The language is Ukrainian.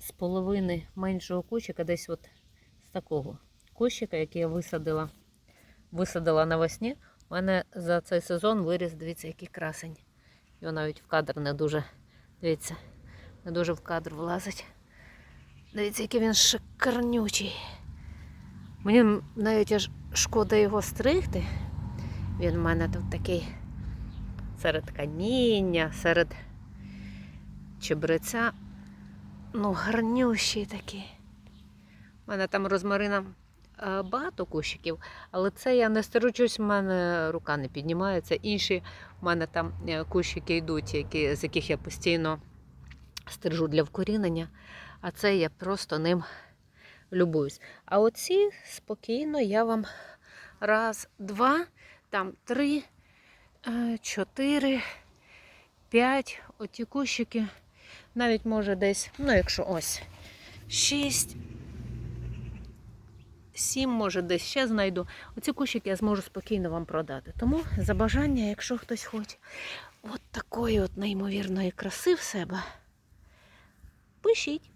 з половини меншого кущика, десь от з такого кущика, який я висадила, висадила навесні. У мене за цей сезон виріс, дивіться, який красень. Його навіть в кадр не дуже, дивіться, не дуже в кадр влазить. Дивіться, який він шикарнючий. Мені навіть аж шкода його стригти. Він в мене тут такий серед каміння, серед чебреця. Ну, гарнющий такий. У мене там розмарина е, багато кущиків, але це я не стережусь, в мене рука не піднімається. Інші в мене там е, кущики йдуть, які, з яких я постійно стержу для вкорінення, а це я просто ним любуюсь. А оці спокійно я вам раз, два, там три, е, чотири, п'ять. Оті кущики. Навіть може десь, ну якщо ось шість. Сім, може, десь ще знайду. Оці кущики я зможу спокійно вам продати. Тому за бажання, якщо хтось хоче, от такої от неймовірної краси в себе, пишіть.